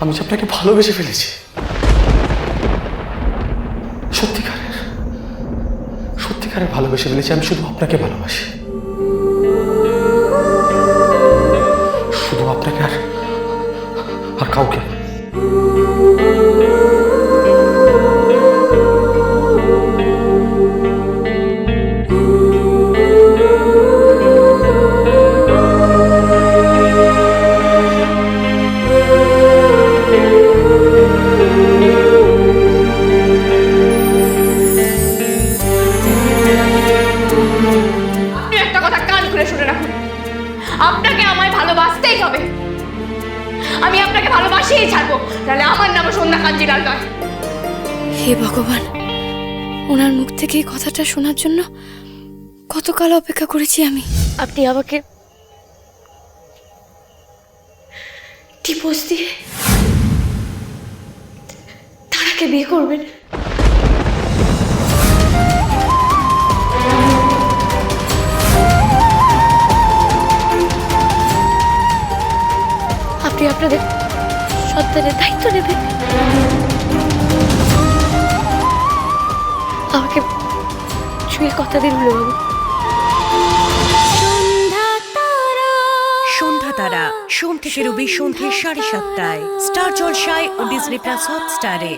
আমি যে আপনাকে ভালোবেসে ফেলেছি। সত্যিকারের সত্যিকারের ভালোবেসে ফেলেছি, আমি শুধু আপনাকে ভালোবাসি। শুধু আপনাকে আর আর কাউকে আপনাকে আমায় ভালোবাসতেই হবে। আমি আপনাকে ভালোবাসিই ছাড়বো। তাহলে আমার নাম সন্ধ্যা কাঞ্জিলাল নয়। হে ভগবান ওনার মুখ থেকে এই কথাটা শোনার জন্য কতকাল অপেক্ষা করেছি আমি। আপনি আমাকে ডিভোর্স দিয়ে তারাকে বিয়ে করবেন। আপনি আপনাদের সন্তানের দায়িত্ব নেবেন। আমাকে ছুঁয়ে কথা দিন বাবু। সন্ধ্যা তারা সোম থেকে রবি সন্ধ্যে সাড়ে সাতটায়। স্টার জলসায় ও ডিজনি প্লাস হটস্টারে।